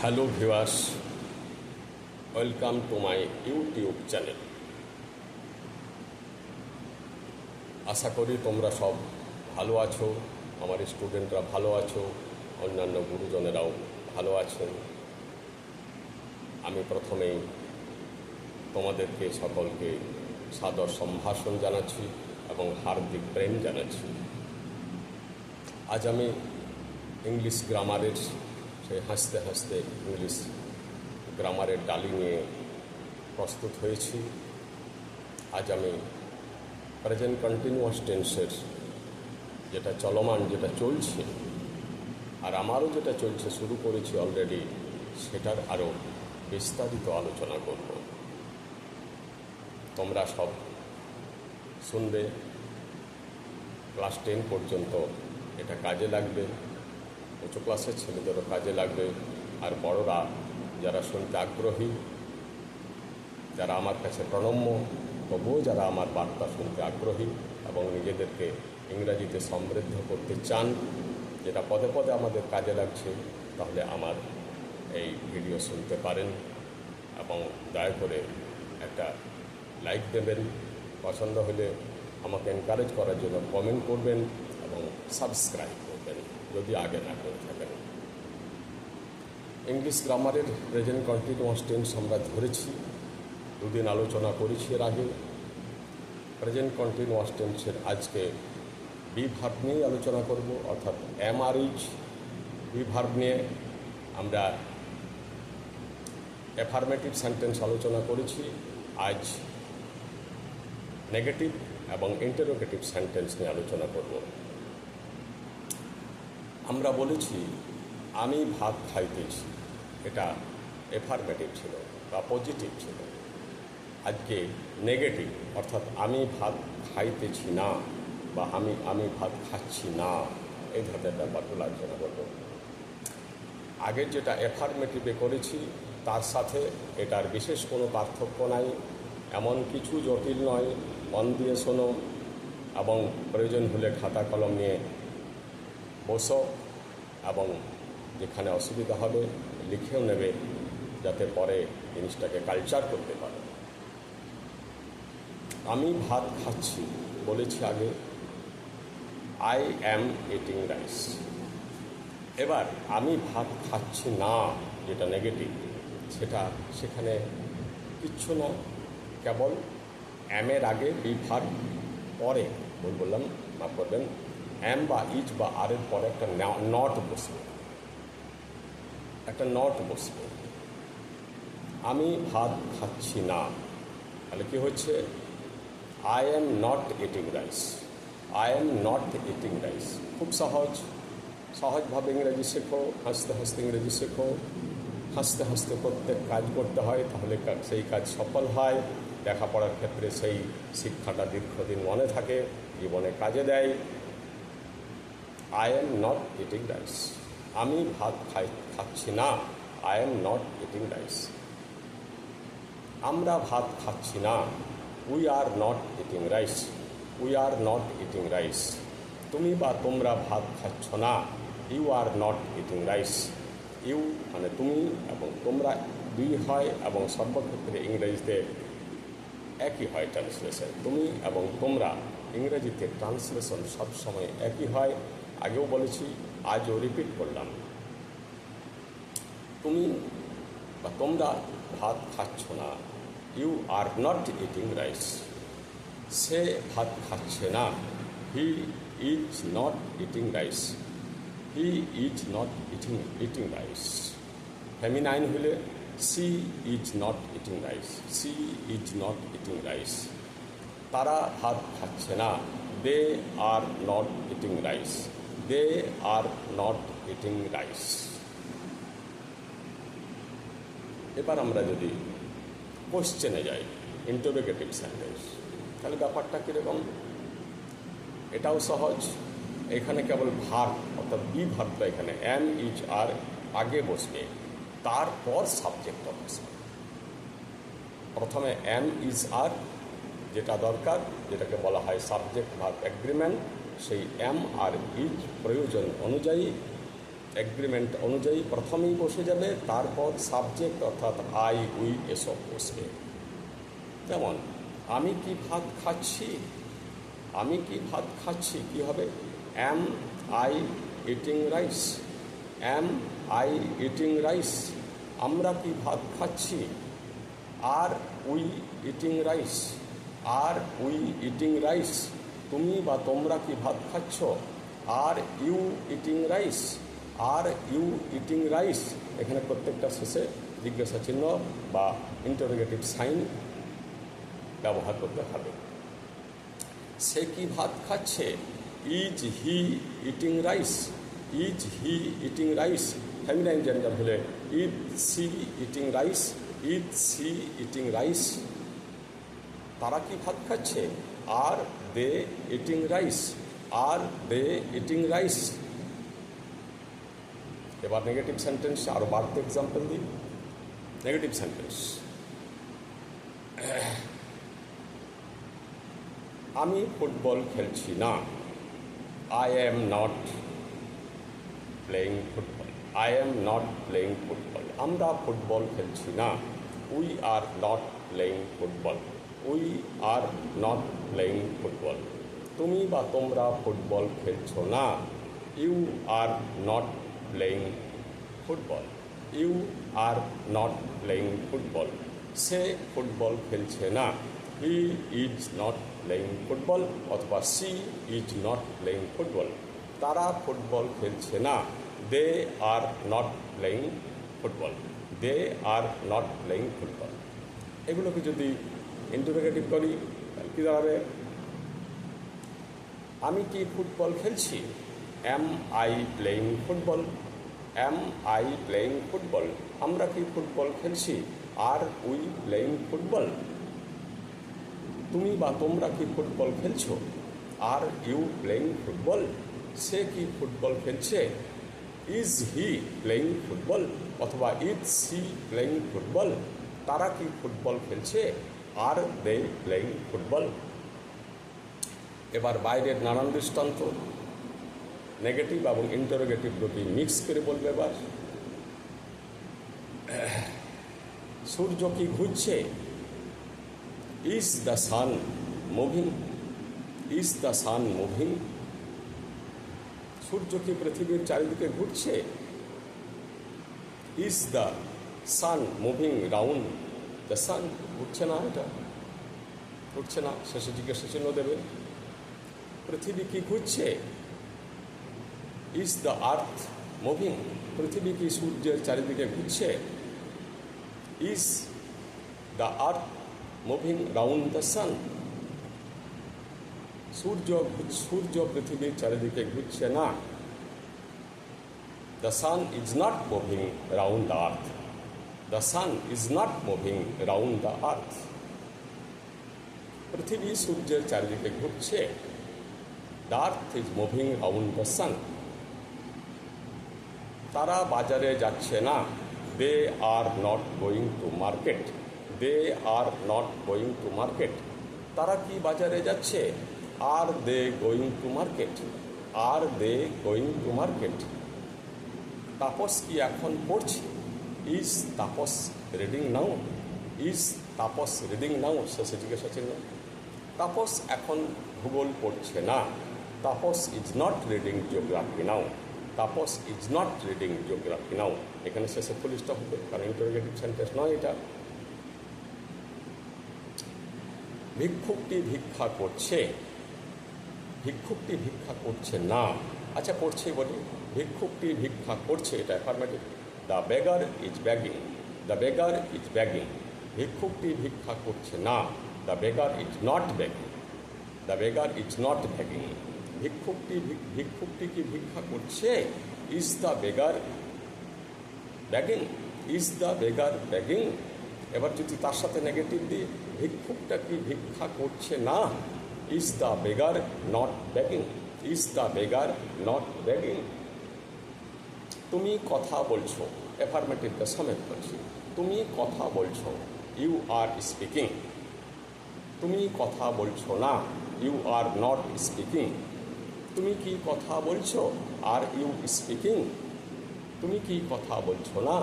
Hello viewers, welcome to my YouTube channel. আশা করি তোমরা সব ভালো আছো, আমার স্টুডেন্টরা ভালো আছো, অন্যান্য গুরুজনেরাও ভালো আছেন। আমি প্রথমেই তোমাদেরকে সকলকে সাদর সম্ভাষণ জানাচ্ছি এবং হার্দিক প্রেম জানাচ্ছি। আজ আমি ইংলিশ গ্রামারের সেই হাসতে হাসতে ইংলিশ গ্রামারের ডালি নিয়ে প্রস্তুত হয়েছি। আজ আমি প্রেজেন্ট কন্টিনিউয়াস টেন্সের যেটা চলমান, যেটা চলছে, আর আমারও যেটা চলছে, শুরু করেছি অলরেডি সেটার আরও বিস্তারিত আলোচনা করব। তোমরা সব শুনবে ক্লাস টেন পর্যন্ত এটা কাজে লাগবে। উঁচু ক্লাসের ছেলেদেরও কাজে লাগবে। আর বড়রা যারা শুনতে আগ্রহী, যারা আমার কাছে প্রণম্য, তবুও যারা আমার বার্তা শুনতে আগ্রহী এবং নিজেদেরকে ইংরাজিতে সমৃদ্ধ করতে চান, যেটা পদে পদে আমাদের কাজে লাগছে, তাহলে আমার এই ভিডিও শুনতে পারেন এবং দয়া করে একটা লাইক দেবেন। পছন্দ হলে আমাকে এনকারেজ করার জন্য কমেন্ট করবেন এবং সাবস্ক্রাইব যদি আগে না করে থাকেন ইংলিশ গ্রামারের প্রেজেন্ট কন্টিনিউয়াস টেন্স আমরা ধরেছি, দুদিন আলোচনা করেছি এর আগে। প্রেজেন্ট কন্টিনিউয়াস টেন্সের আজকে বি ভার্ব নিয়েই আলোচনা করব, অর্থাৎ এম আর ইচ বি নিয়ে আমরা অ্যাফার্মেটিভ সেন্টেন্স আলোচনা করেছি। আজ নেগেটিভ এবং ইন্টারোগেটিভ সেন্টেন্স নিয়ে আলোচনা করব। আমরা বলেছি, আমি ভাত খাইতেছি। এটা এফার্মেটিভ ছিল বা পজিটিভ ছিল। আজকে নেগেটিভ অর্থাৎ আমি ভাত খাইতেছি না বা আমি আমি ভাত খাচ্ছি না, এই ধরনের ব্যাপারগুলো আলোচনা করব। আগের যেটা এফার্মেটিভে করেছি, তার সাথে এটার বিশেষ কোনো পার্থক্য নাই। এমন কিছু জটিল নয়। মন দিয়ে শোনো এবং প্রয়োজন হলে খাতা কলম নিয়ে বসো এবং যেখানে অসুবিধা হবে লিখেও নেবে যাতে পরে জিনিসটাকে কালচার করতে পারে। আমি ভাত খাচ্ছি, বলেছি আগে। আই অ্যাম ইটিং রাইস এবার আমি ভাত খাচ্ছি না, যেটা নেগেটিভ সেটা সেখানে কিচ্ছু না, কেবল অ্যামের আগে বি ভাত পরে বল বললাম, মাফ করবেন অ্যাম বা ইজ বা আরের পরে একটা নট বসবে একটা নট বসবে আমি ভাত খাচ্ছি না তাহলে কি হচ্ছে I am not eating rice I am not eating rice খুব সহজ সহজভাবে ইংরেজি শেখো হাসতে হাসতে ইংরেজি শেখো হাসতে হাসতে প্রত্যেক কাজ করতে হয় তাহলে সেই কাজ সফল হয় লেখাপড়ার ক্ষেত্রে সেই শিক্ষাটা দীর্ঘদিন মনে থাকে জীবনে কাজে দেয় I am not eating rice আমি ভাত খাই খাচ্ছি না। I am not eating rice আমরা ভাত খাচ্ছি না। We are not eating rice we are not eating rice তুমি বা তোমরা ভাত খাচ্ছ না। You are not eating rice you মানে তুমি এবং তোমরা দুই হয় এবং সর্বক্ষেত্রে ইংরেজিতে একই হয় ট্রান্সলেশন তুমি এবং তোমরা ইংরেজিতে ট্রান্সলেশন সবসময় একই হয়। আগেও বলেছি, আজও রিপিট করলাম। তুমি বা তোমরা ভাত খাচ্ছ না। You are not eating rice সে ভাত খাচ্ছে না। He is not eating rice he is not eating eating rice feminine হলে she is not eating rice she is not eating rice তারা ভাত খাচ্ছে না। They are not eating rice they are not eating rice এবার আমরা যদি কোশ্চেনে যাই ইন্টারোগেটিভ সেন্টেন্স তাহলে ব্যাপারটা কীরকম? এটাও সহজ। এখানে কেবল ভার, অর্থাৎ বি ভারটা এখানে এম ইজ আর আগে বসবে, তারপর সাবজেক্টটা বসবে। প্রথমে এম ইজ আর যেটা দরকার, যেটাকে বলা হয় সাবজেক্ট ভার্ব এগ্রিমেন্ট সেই এম আর ইজ প্রয়োজন অনুযায়ী এগ্রিমেন্ট অনুযায়ী প্রথমেই বসে যাবে, তারপর সাবজেক্ট অর্থাৎ আই উই এসব বসবে। যেমন, আমি কি ভাত খাচ্ছি? আমি কি ভাত খাচ্ছি? কি হবে? Am I eating rice am I eating rice আমরা কি ভাত খাচ্ছি? Are we eating rice are we eating rice তুমি বা তোমরা কি ভাত খাচ্ছ? Are you eating rice? Are you eating rice? এখানে প্রত্যেকটা শেষে জিজ্ঞাসা চিহ্ন বা ইন্টারোগেটিভ সাইন ব্যবহার করতে হবে। সে কি ভাত খাচ্ছে? Is he eating rice? Is he eating rice? Feminine gender হলে is she eating rice? Is she eating rice? তারা কি ভাত খাচ্ছে? Are they eating rice are they eating rice এবার নেগেটিভ সেন্টেন্স আরও বাড়তে এক্সাম্পল দিই। নেগেটিভ সেন্টেন্স আমি ফুটবল খেলছি না। I am not playing football I am not playing football আমরা ফুটবল খেলছি না। We are not playing football we are not playing football তুমি বা তোমরা ফুটবল খেলছো না। You are not playing football you are not playing football say football খেলছে না। He is not playing football অথবা she is not playing football তারা football খেলছে না। They are not playing football they are not playing football এগুলোকে যদি interrogative করি কী দাঁড়াবে? আমি কি ফুটবল খেলছি? Am I playing football am I playing football আমরা কি ফুটবল খেলছি? আর উই প্লেয়িং ফুটবল তুমি বা তোমরা কি ফুটবল খেলছো? আর ইউ প্লেয়িং ফুটবল সে কি ফুটবল খেলছে? ইজ হি প্লেয়িং ফুটবল অথবা ইজ সি প্লেয়িং ফুটবল তারা কি ফুটবল খেলছে? Are they playing football. এবার বাইরের নানান দৃষ্টান্ত। নেগেটিভ এবং ইন্টারোগেটিভ দুটি মিক্স করে বলবে এবার। সূর্য কি ঘুরছে? Is the sun moving is the sun moving সূর্য কি পৃথিবীর চারিদিকে ঘুরছে? Is the sun moving round the sun ঘুরছে না এটা? উঠছে না। শেষে জিজ্ঞাসা চিহ্ন দেবে। পৃথিবী কি ঘুরছে? ইজ দ্য আর্থ মুভিং পৃথিবী কি সূর্যের চারিদিকে ঘুরছে? Is the earth moving round the sun সূর্য সূর্য পৃথিবীর চারিদিকে ঘুরছে না। The sun is not moving round the earth the sun is not moving round the earth পৃথিবী সূর্যের চারিদিকে ঘুরছে the earth is moving round the sun তারা বাজারে যাচ্ছে না they are not going to market they are not going to market তারা কি বাজারে যাচ্ছে are they going to market are they going to market Tapas কি এখন পড়ছে is Tapas reading now is Tapas reading now শেষে জিজ্ঞাসা চিহ্ন তাপস এখন ভূগোল পড়ছে না। Tapas is not reading geography now Tapas is not reading geography now এখানে শেষে পুলিশটা হবে, কারণ ইন্টারোগেটিভ সেন্টেন্স নয় এটা। ভিক্ষুকটি ভিক্ষা করছে। ভিক্ষুকটি ভিক্ষা করছে না। আচ্ছা করছে বলি। ভিক্ষুকটি ভিক্ষা করছে, এটা affirmative the beggar is begging the beggar is begging ভিক্ষুকটি ভিক্ষা করছে না the beggar is not begging the beggar is not begging ভিক্ষুকটি ভিক্ষুকটি কি ভিক্ষা করছে is the beggar begging is the beggar begging এবার যদি তার সাথে নেগেটিভ দিই ভিক্ষুকটা কি ভিক্ষা করছে না is the beggar not begging is the beggar not begging তুমি কথা বলছো অ্যাফার্মেটিভ সমেত বলছি তুমি কথা বলছো ইউ আর স্পিকিং তুমি কথা বলছো না ইউ আর নট স্পিকিং তুমি কি কথা বলছো আর ইউ স্পিকিং তুমি কি কথা বলছো না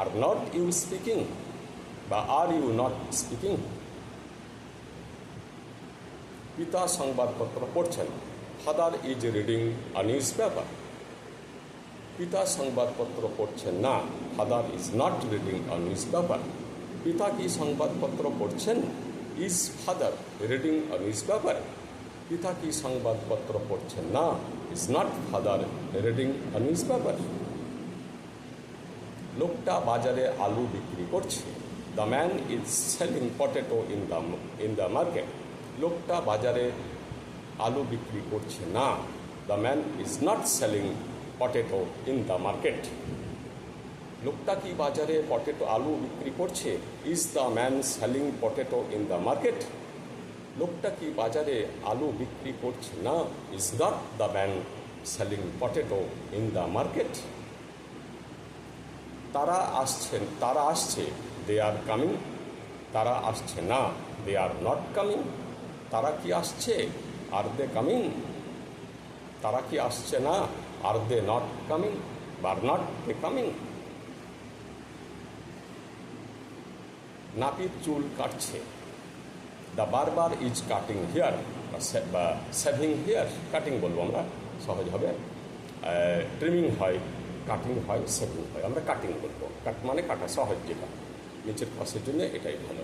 আর নট ইউ স্পিকিং বা আর ইউ নট স্পিকিং পিতা সংবাদপত্র পড়ছেন। Father is reading a newspaper পিতা সংবাদপত্র পড়ছেন না father is not reading a newspaper পিতা কি সংবাদপত্র পড়ছেন? Is father reading a newspaper পিতা কি সংবাদপত্র পড়ছেন না? Is not father reading a newspaper লোকটা বাজারে আলু বিক্রি করছে। The man is selling potato in the in the market লোকটা বাজারে আলু বিক্রি করছে না। The man is not selling potato in the market লোকটা কি বাজারে পটেটো আলু বিক্রি করছে? Is the man selling potato in the market লোকটা কি বাজারে আলু বিক্রি করছে না? Is not the man selling potato in the market তারা আসছেন, তারা আসছে দে আর কামিং তারা আসছে না দে আর নট কামিং তারা কি আসছে? আর দে কামিং তারা কি আসছে না? Are they not coming are not they coming নাপিত চুল কাটছে the barber is cutting hair বা সেভিং হেয়ার কাটিং বলব আমরা, সহজ হবে। ট্রিমিং হয় কাটিং হয় সেভিং হয়। আমরা কাটিং বলব। কাট মানে কাটা, সহজ যেটা। নিচের পাশের জন্য এটাই ভালো।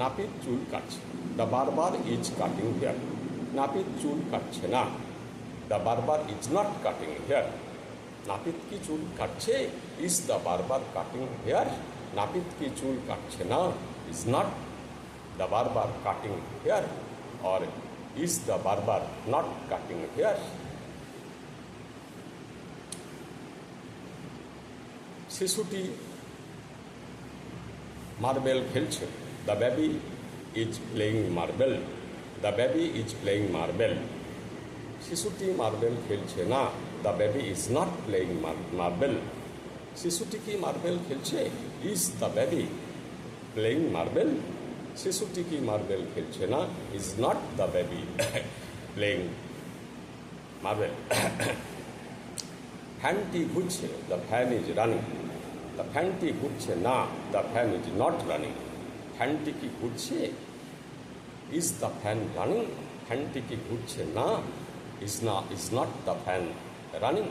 নাপিত চুল কাটছে the barber is cutting hair নাপিত চুল কাটছে না। The barber is not cutting hair নাপিত কি চুল কাটছে is the barber cutting hair নাপিত কি চুল কাটছে না is not the barber cutting hair or is the barber not cutting hair শিশুটি মার্বেল খেলছে the baby is playing marble the baby is playing marble শিশুটি মার্বেল খেলছে না the baby is not playing marble শিশুটি কি marble খেলছে, is the baby playing marble শিশুটি কি মার্বেল খেলছে না is not the baby playing marble ফ্যানটি ঘুরছে, the fan is running the ফ্যানটি ঘুরছে না, the fan is not running ফ্যানটি কি ঘুরছে, ইজ দ্য ফ্যান রানিং ফ্যানটি কি ঘুরছে না ইজ না is not the fan running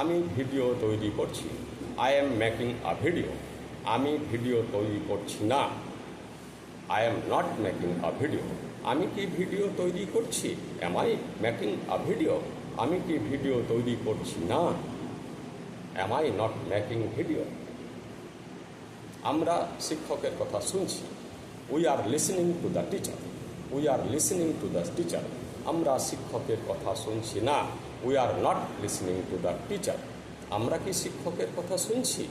আমি ভিডিও তৈরি করছি। I am making a video আমি ভিডিও তৈরি করছি না। I am not making a video আমি কি ভিডিও তৈরি করছি? Am I making a video আমি কি ভিডিও তৈরি করছি না? Am I not making video আমরা শিক্ষকের কথা শুনছি। We are listening to the teacher we are listening to the teacher আমরা শিক্ষকের কথা শুনছি না। We are not listening to the teacher আমরা কি শিক্ষকের কথা শুনছি?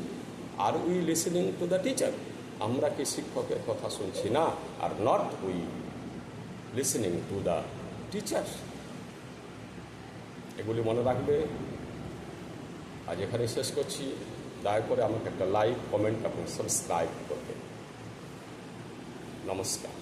Are we listening to the teacher আমরা কি শিক্ষকের কথা শুনছি না? Are not we listening to the teacher এগুলি মনে রাখবে। আজ এখানে শেষ করছি। দয়া করে আমাকে একটা লাইক কমেন্ট এবং সাবস্ক্রাইব করবে নমস্কার।